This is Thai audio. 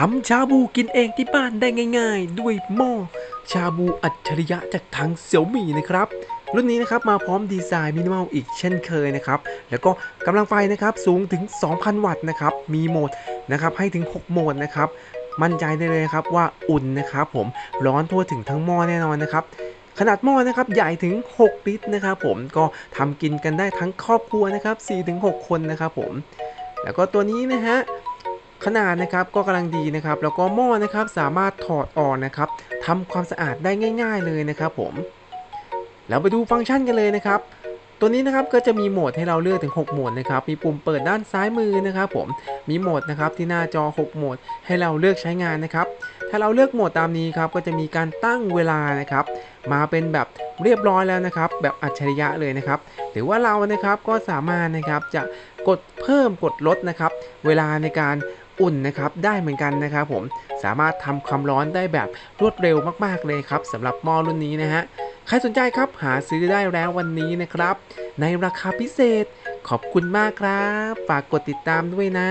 ทำชาบูกินเองที่บ้านได้ง่าย ๆ ด้วยหม้อชาบูอัจฉริยะจากทางเสี่ยวมี่นะครับรุ่นนี้นะครับมาพร้อมดีไซน์มินิมอลอีกเช่นเคยนะครับ แล้วก็กำลังไฟนะครับสูงถึง 2,000 วัตต์นะครับ มีโหมดนะครับให้ถึง 6 โหมดนะครับ มั่นใจได้เลยครับว่าอุ่นนะครับผมร้อนทั่วถึงทั้งหม้อแน่นอนนะครับ ขนาดหม้อนะครับใหญ่ถึง 6 ลิตรนะครับผมก็ทำกินกันได้ทั้งครอบครัวนะครับ 4-6 คนนะครับผม แล้วก็ตัวนี้นะฮะ ขนาดนะครับก็กำลังดีนะครับ แล้วก็หม้อนะครับสามารถถอดออกนะครับทำความสะอาดได้ง่าย ๆเลยนะครับผมแล้วไปดูฟังก์ชันกันเลยนะครับ ตัวนี้นะครับก็จะมีโหมดให้เราเลือกถึง 6 โหมดนะครับ มีปุ่มเปิดด้านซ้ายมือนะครับผม มีโหมดนะครับที่หน้าจอ 6 โหมดให้เราเลือกใช้งานนะครับ ถ้าเราเลือกโหมดตามนี้ครับก็จะมีการตั้งเวลานะครับ มาเป็นแบบเรียบร้อยแล้วนะครับ แบบอัจฉริยะเลยนะครับ หรือว่าเรานะครับก็สามารถนะครับจะกดเพิ่มกดลดนะครับ เวลาในการอุ่นนะครับได้เหมือนกันนะครับผมสามารถทำความร้อนได้แบบรวดเร็วมากๆเลยครับสำหรับหม้อรุ่นนี้นะฮะ ใครสนใจครับหาซื้อได้แล้ววันนี้นะครับ ในราคาพิเศษขอบคุณมากครับ ฝากกดติดตามด้วยนะ